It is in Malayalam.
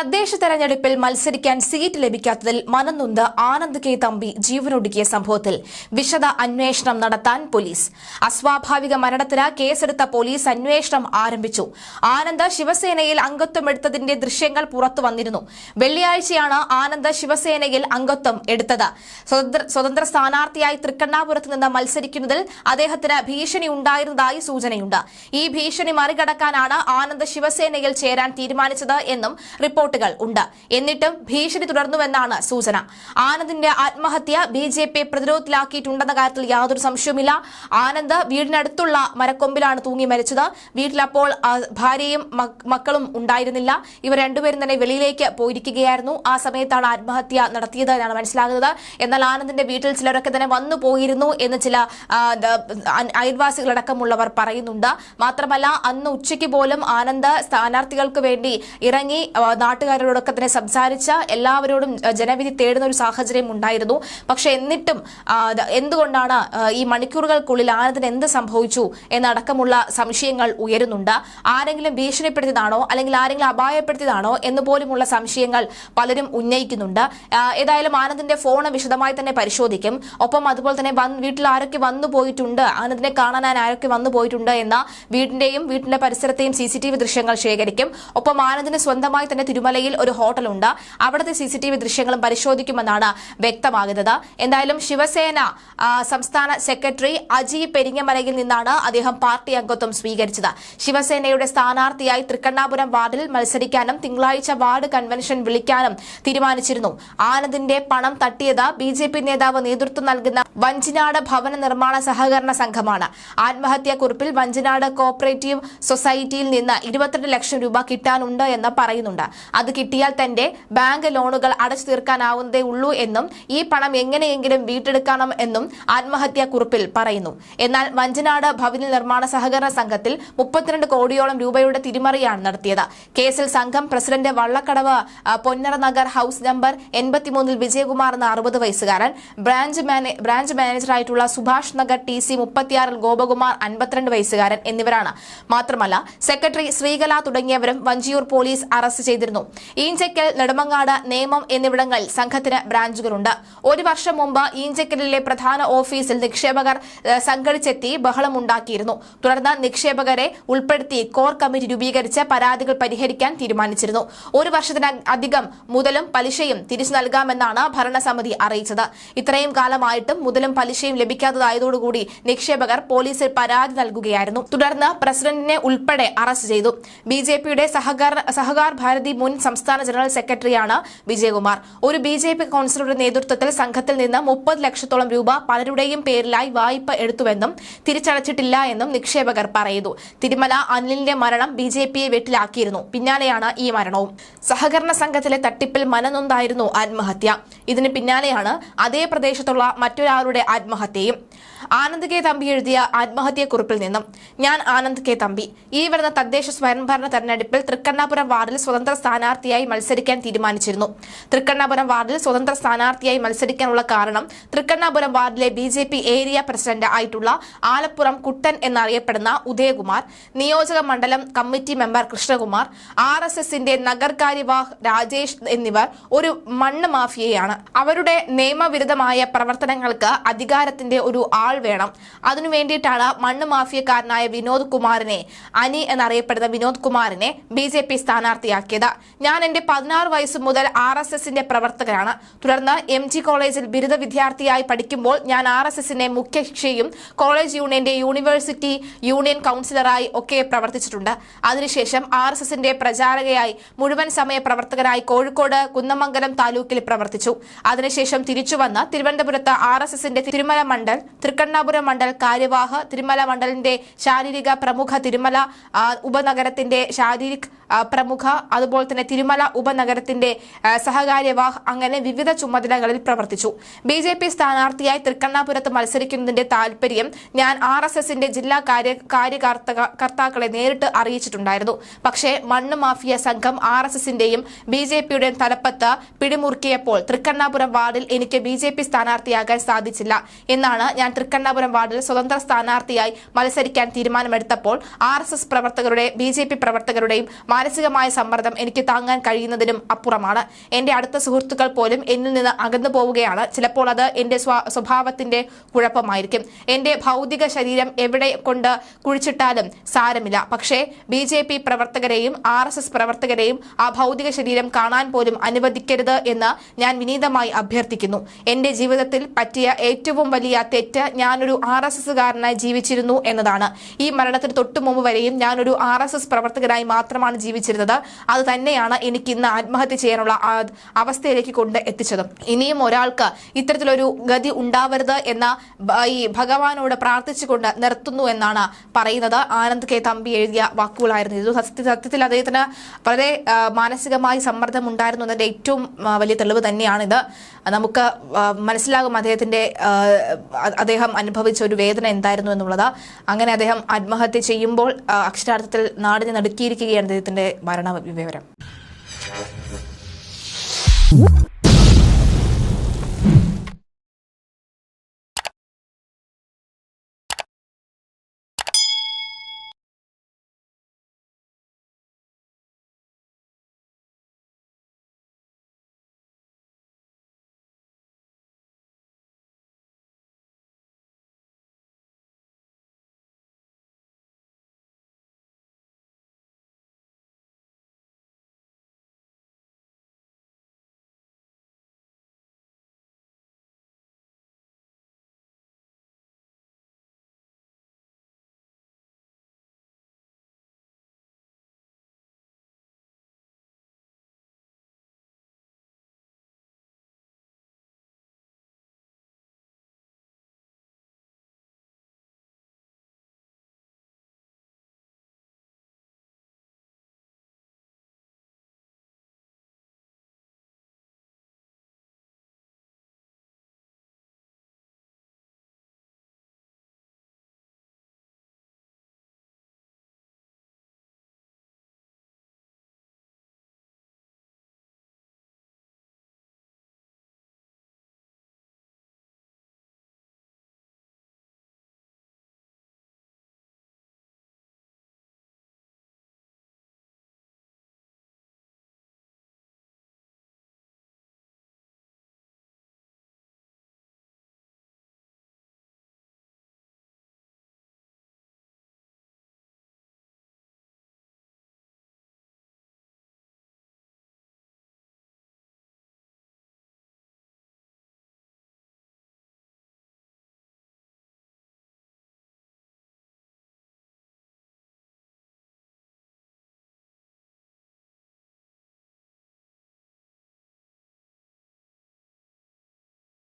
തദ്ദേശ തെരഞ്ഞെടുപ്പിൽ മത്സരിക്കാൻ സീറ്റ് ലഭിക്കാത്തതിൽ മനംനൊന്ത് ആനന്ദ് കെ തമ്പി ജീവനൊടുക്കിയ സംഭവത്തിൽ വിശദ അന്വേഷണം നടത്താൻ പോലീസ്. അസ്വാഭാവിക മരണത്തിന് കേസെടുത്ത പോലീസ് അന്വേഷണം ആരംഭിച്ചു. ആനന്ദ് ശിവസേനയിൽ അംഗത്വം എടുത്തതിന്റെ ദൃശ്യങ്ങൾ പുറത്തു വന്നിരുന്നു. വെള്ളിയാഴ്ചയാണ് ആനന്ദ് ശിവസേനയിൽ അംഗത്വം എടുത്തത്. സ്വതന്ത്ര- സ്ഥാനാർത്ഥിയായി തൃക്കണ്ണാപുരത്ത് നിന്ന് മത്സരിക്കുന്നതിൽ അദ്ദേഹത്തിന് ഭീഷണി ഉണ്ടായിരുന്നതായി സൂചനയുണ്ട്. ഈ ഭീഷണി മറികടക്കാനാണ് ആനന്ദ് ശിവസേനയിൽ ചേരാൻ തീരുമാനിച്ചത് എന്നും റിപ്പോർട്ടുകൾ ഉണ്ട്. എന്നിട്ടും ഭീഷണി തുടർന്നുവെന്നാണ് സൂചന. ആനന്ദിന്റെ ആത്മഹത്യ ബി ജെ പി പ്രതിരോധത്തിലാക്കിയിട്ടുണ്ടെന്ന കാര്യത്തിൽ യാതൊരു സംശയവുമില്ല. ആനന്ദ് വീടിനടുത്തുള്ള മരക്കൊമ്പിലാണ് തൂങ്ങി മരിച്ചത്. വീട്ടിലപ്പോൾ ഭാര്യയും മക്കളും ഉണ്ടായിരുന്നില്ല. ഇവർ രണ്ടുപേരും തന്നെ വെളിയിലേക്ക് പോയിരിക്കുകയായിരുന്നു. ആ സമയത്താണ് ആത്മഹത്യ നടത്തിയത് എന്നാണ് മനസ്സിലാകുന്നത്. എന്നാൽ ആനന്ദിന്റെ വീട്ടിൽ ചിലരൊക്കെ തന്നെ വന്നു പോയിരുന്നു എന്ന് ചില അയൽവാസികളടക്കമുള്ളവർ പറയുന്നുണ്ട്. മാത്രമല്ല അന്ന് ഉച്ചയ്ക്ക് പോലും ആനന്ദ് സ്ഥാനാർത്ഥികൾക്ക് വേണ്ടി ഇറങ്ങി ആ, നാട്ടുകാരോടൊക്കെ തന്നെ സംസാരിച്ച എല്ലാവരോടും ജനവിധി തേടുന്ന ഒരു സാഹചര്യം ഉണ്ടായിരുന്നു. പക്ഷെ എന്നിട്ടും എന്തുകൊണ്ടാണ് ഈ മണിക്കൂറുകൾക്കുള്ളിൽ ആനന്ദിന് എന്ത് സംഭവിച്ചു എന്നടക്കമുള്ള സംശയങ്ങൾ ഉയരുന്നുണ്ട്. ആരെങ്കിലും ഭീഷണിപ്പെടുത്തിയതാണോ അല്ലെങ്കിൽ ആരെങ്കിലും അപായപ്പെടുത്തിയതാണോ എന്ന് പോലുമുള്ള സംശയങ്ങൾ പലരും ഉന്നയിക്കുന്നുണ്ട്. ഏതായാലും ആനന്ദിന്റെ ഫോൺ വിശദമായി തന്നെ പരിശോധിക്കും. ഒപ്പം അതുപോലെ തന്നെ വീട്ടിൽ ആരൊക്കെ വന്നു പോയിട്ടുണ്ട് ആനന്ദിനെ കാണാൻ ആരൊക്കെ വന്നു പോയിട്ടുണ്ട് എന്ന വീടിന്റെയും വീട്ടിന്റെ പരിസരത്തെയും സി ദൃശ്യങ്ങൾ ശേഖരിക്കും. ഒപ്പം ആനന്ദിന് സ്വന്തമായി തന്നെ തിരുമലയിൽ ഒരു ഹോട്ടലുണ്ട്. അവിടുത്തെ സി ദൃശ്യങ്ങളും പരിശോധിക്കുമെന്നാണ് വ്യക്തമാകുന്നത്. എന്തായാലും ശിവസേന സംസ്ഥാന സെക്രട്ടറി അജി പെരിങ്ങമലയിൽ നിന്നാണ് അദ്ദേഹം പാർട്ടി അംഗത്വം സ്വീകരിച്ചത്. ശിവസേനയുടെ സ്ഥാനാർത്ഥിയായി തൃക്കണ്ണാപുരം വാർഡിൽ മത്സരിക്കാനും തിങ്കളാഴ്ച വാർഡ് കൺവെൻഷൻ വിളിക്കാനും തീരുമാനിച്ചിരുന്നു. ആനന്ദിന്റെ പണം തട്ടിയത് ബി നേതാവ് നേതൃത്വം നൽകുന്ന വഞ്ചിനാട് ഭവന നിർമ്മാണ സഹകരണ സംഘമാണ്. ആത്മഹത്യാക്കുറിപ്പിൽ വഞ്ചിനാട് കോപ്പറേറ്റീവ് സൊസൈറ്റിയിൽ നിന്ന് ഇരുപത്തിരണ്ട് ലക്ഷം രൂപ കിട്ടാനുണ്ട് എന്ന് പറയുന്നുണ്ട്. അത് കിട്ടിയാൽ തന്റെ ബാങ്ക് ലോണുകൾ അടച്ചു തീർക്കാനാവുന്നതേ ഉള്ളൂ എന്നും ഈ പണം എങ്ങനെയെങ്കിലും വീട്ടെടുക്കണം എന്നും ആത്മഹത്യാ കുറിപ്പിൽ പറയുന്നു. എന്നാൽ വഞ്ചനാട് ഭവന നിർമ്മാണ സഹകരണ സംഘത്തിൽ മുപ്പത്തിരണ്ട് കോടിയോളം രൂപയുടെ തിരിമറിയാണ് നടത്തിയത്. കേസിൽ സംഘം president Vallakkadavu Ponnara Nagar house number എൺപത്തിമൂന്നിൽ Vijayakumar എന്ന അറുപത് വയസ്സുകാരൻ ബ്രാഞ്ച് ബ്രാഞ്ച് മാനേജറായിട്ടുള്ള സുഭാഷ് നഗർ ടി സി മുപ്പത്തിയാറിൽ ഗോപകുമാർ അൻപത്തിരണ്ട് വയസ്സുകാരൻ എന്നിവരാണ്. മാത്രമല്ല സെക്രട്ടറി ശ്രീകല തുടങ്ങിയവരും വഞ്ചിയൂർ പോലീസ് അറസ്റ്റ് ചെയ്തിരുന്നു. ഈഞ്ചക്കൽ നെടുമങ്ങാട് നേമം എന്നിവിടങ്ങളിൽ സംഘത്തിന് ബ്രാഞ്ചുകളുണ്ട്. ഒരു വർഷം മുമ്പ് ഈഞ്ചക്കലിലെ പ്രധാന ഓഫീസിൽ നിക്ഷേപകർ സംഘടിച്ചെത്തി ബഹളമുണ്ടാക്കിയിരുന്നു തുടർന്ന് നിക്ഷേപകരെ ഉൾപ്പെടുത്തി കോർ കമ്മിറ്റി രൂപീകരിച്ച് പരാതികൾ പരിഹരിക്കാൻ തീരുമാനിച്ചിരുന്നു. ഒരു വർഷത്തിനധികം മുതലും പലിശയും തിരിച്ചു നൽകാമെന്നാണ് ഭരണസമിതി അറിയിച്ചത്. ഇത്രയും കാലമായിട്ടും മുതലും പലിശയും ലഭിക്കാത്തതായതോടുകൂടി നിക്ഷേപകർ പോലീസിൽ പരാതി നൽകുകയായിരുന്നു. തുടർന്ന് പ്രസിഡന്റിനെ ഉൾപ്പെടെ അറസ്റ്റ് ചെയ്തു. ബി സഹകാർ സഹകാർ ഭാരതി മുൻ സംസ്ഥാന ജനറൽ സെക്രട്ടറിയാണ് വിജയകുമാർ. ഒരു ബി ജെ പി കൌൺസിലറുടെ നേതൃത്വത്തിൽ സംഘത്തിൽ നിന്ന് മുപ്പത് ലക്ഷത്തോളം രൂപ പലരുടെയും പേരിലായി വായ്പ എടുത്തുവെന്നും തിരിച്ചടച്ചിട്ടില്ല എന്നും നിക്ഷേപകർ പറയുന്നു. തിരുമല അനിലിന്റെ മരണം ബി ജെ പിയെ വെട്ടിലാക്കിയിരുന്നു. പിന്നാലെയാണ് ഈ മരണവും. സഹകരണ സംഘത്തിലെ തട്ടിപ്പിൽ മനനൊന്നായിരുന്നു ആത്മഹത്യ. ഇതിന് പിന്നാലെയാണ് അതേ പ്രദേശത്തുള്ള മറ്റൊരാളുടെ ആത്മഹത്യയും. ആനന്ദ് കെ തമ്പി എഴുതിയ ആത്മഹത്യക്കുറിപ്പിൽ നിന്നും. ഞാൻ ആനന്ദ് കെ തമ്പി. ഈ വരുന്ന തദ്ദേശ സ്വയംഭരണ തെരഞ്ഞെടുപ്പിൽ തൃക്കണ്ണാപുരം വാർഡിൽ സ്വതന്ത്ര സ്ഥാനാർത്ഥിയായി മത്സരിക്കാൻ തീരുമാനിച്ചിരുന്നു. തൃക്കണ്ണാപുരം വാർഡിൽ സ്വതന്ത്ര സ്ഥാനാർത്ഥിയായി മത്സരിക്കാനുള്ള കാരണം തൃക്കണ്ണാപുരം വാർഡിലെ ബി ഏരിയ പ്രസിഡന്റ് ആയിട്ടുള്ള ആലപ്പുറം കുട്ടൻ എന്നറിയപ്പെടുന്ന ഉദയകുമാർ നിയോജക മണ്ഡലം committee member Krishnakumar R S എസിന്റെ നഗർകാര്യവാഹ് രാജേഷ് എന്നിവർ ഒരു മണ്ണ് മാഫിയയാണ്. അവരുടെ നിയമവിരുദ്ധമായ പ്രവർത്തനങ്ങൾക്ക് അധികാരത്തിന്റെ ഒരു ആൾ വേണം. അതിനു വേണ്ടിയിട്ടാണ് മണ്ണ് മാഫിയക്കാരനായ വിനോദ് കുമാറിനെ അനി എന്നറിയപ്പെടുന്ന വിനോദ് കുമാറിനെ ബി ജെ പി സ്ഥാനാർത്ഥിയാക്കിയത്. ഞാൻ എന്റെ പതിനാറ് വയസ്സ് മുതൽ ആർ എസ് എസിന്റെ പ്രവർത്തകനാണ്. തുടർന്ന് എം ജി കോളേജിൽ ബിരുദ വിദ്യാർത്ഥിയായി പഠിക്കുമ്പോൾ ഞാൻ ആർ എസ് എസിന്റെ മുഖ്യകക്ഷിയും കോളേജ് യൂണിയന്റെ യൂണിവേഴ്സിറ്റി യൂണിയൻ കൗൺസിലറായി ഒക്കെ പ്രവർത്തിച്ചിട്ടുണ്ട്. അതിനുശേഷം ആർ എസ് എസിന്റെ പ്രചാരകയായി മുഴുവൻ സമയ പ്രവർത്തകനായി കോഴിക്കോട് കുന്നമംഗലം താലൂക്കിൽ പ്രവർത്തിച്ചു. അതിനുശേഷം തിരിച്ചുവന്ന് തിരുവനന്തപുരത്ത് ആർ എസ് എസിന്റെ തിരുമല മണ്ഡൽ തൃക്കണ്ണാപുരം മണ്ഡൽ കാര്യവാഹ തിരുമല മണ്ഡലിന്റെ ശാരീരിക പ്രമുഖ തിരുമല ഉപനഗരത്തിന്റെ ശാരീരിക് പ്രമുഖ അതുപോലെ തന്നെ തിരുമല ഉപനഗരത്തിന്റെ സഹകാര്യവാഹ് അങ്ങനെ വിവിധ ചുമതലകളിൽ പ്രവർത്തിച്ചു. ബി ജെ പി സ്ഥാനാർത്ഥിയായി തൃക്കണ്ണാപുരത്ത് മത്സരിക്കുന്നതിന്റെ താല്പര്യം ഞാൻ ആർ എസ് എസിന്റെ ജില്ലാ കാര്യ കാര്യകർത്താക്കളെ കർത്താക്കളെ നേരിട്ട് അറിയിച്ചിട്ടുണ്ടായിരുന്നു. പക്ഷേ മണ്ണ് മാഫിയ സംഘം ആർ എസ് എസിന്റെയും ബി ജെ പിയുടെയും തലപ്പത്ത് പിടിമുറുക്കിയപ്പോൾ തൃക്കണ്ണാപുരം വാർഡിൽ എനിക്ക് ബി ജെ പി സ്ഥാനാർത്ഥിയാകാൻ സാധിച്ചില്ല എന്നാണ് ഞാൻ തൃക്കണ്ണാപുരം വാർഡിൽ സ്വതന്ത്ര സ്ഥാനാർത്ഥിയായി മത്സരിക്കാൻ തീരുമാനമെടുത്തപ്പോൾ ആർ എസ് എസ് പ്രവർത്തകരുടെ ബി ജെ പി പ്രവർത്തകരുടെയും മാനസികമായ സമ്മർദ്ദം എനിക്ക് താങ്ങാൻ കഴിയുന്നതിനും അപ്പുറമാണ്. എന്റെ അടുത്ത സുഹൃത്തുക്കൾ പോലും എന്നിൽ നിന്ന് അകന്നു പോവുകയാണ്. ചിലപ്പോൾ അത് എന്റെ സ്വ- സ്വഭാവത്തിന്റെ കുഴപ്പമായിരിക്കും. എന്റെ ഭൗതിക ശരീരം എവിടെ കൊണ്ട് കുഴിച്ചിട്ടാലും സാരമില്ല. പക്ഷേ ബി ജെ പി പ്രവർത്തകരെയും ആർ എസ് എസ് പ്രവർത്തകരെയും ആ ഭൗതിക ശരീരം കാണാൻ പോലും അനുവദിക്കരുത് എന്ന് ഞാൻ വിനീതമായി അഭ്യർത്ഥിക്കുന്നു. എന്റെ ജീവിതത്തിൽ പറ്റിയ ഏറ്റവും വലിയ തെറ്റ് ഞാനൊരു ആർ എസ് എസ്സുകാരനായി ജീവിച്ചിരുന്നു എന്നതാണ്. ഈ മരണത്തിന് തൊട്ടുമുമ്പ് വരെയും ഞാനൊരു ആർ എസ് എസ് പ്രവർത്തകനായി മാത്രമാണ് ജീവിച്ചിരുന്നത്. അത് തന്നെയാണ് എനിക്ക് ഇന്ന് ആത്മഹത്യ ചെയ്യാനുള്ള അവസ്ഥയിലേക്ക് കൊണ്ട് എത്തിച്ചതും. ഇനിയും ഒരാൾക്ക് ഇത്തരത്തിലൊരു ഗതി ഉണ്ടാവരുത് എന്ന ഈ ഭഗവാനോട് പ്രാർത്ഥിച്ചുകൊണ്ട് നിർത്തുന്നു എന്നാണ് പറയുന്നത്. ആനന്ദ് കെ തമ്പി എഴുതിയ വാക്കുകളായിരുന്നു ഇത്. സത്യ സത്യത്തിൽ അദ്ദേഹത്തിന് വളരെ മാനസികമായി സമ്മർദ്ദം ഉണ്ടായിരുന്നു എന്നതിന്റെ ഏറ്റവും വലിയ തെളിവ് തന്നെയാണിത്. നമുക്ക് മനസ്സിലാകും അദ്ദേഹത്തിന്റെ അദ്ദേഹം അനുഭവിച്ച ഒരു വേദന എന്തായിരുന്നു എന്നുള്ളത്. അങ്ങനെ അദ്ദേഹം ആത്മഹത്യ ചെയ്യുമ്പോൾ അക്ഷരാർത്ഥത്തിൽ നാടിനെ നടുക്കിയിരിക്കുകയാണ് അദ്ദേഹത്തിന്റെ മരണ വിവരം.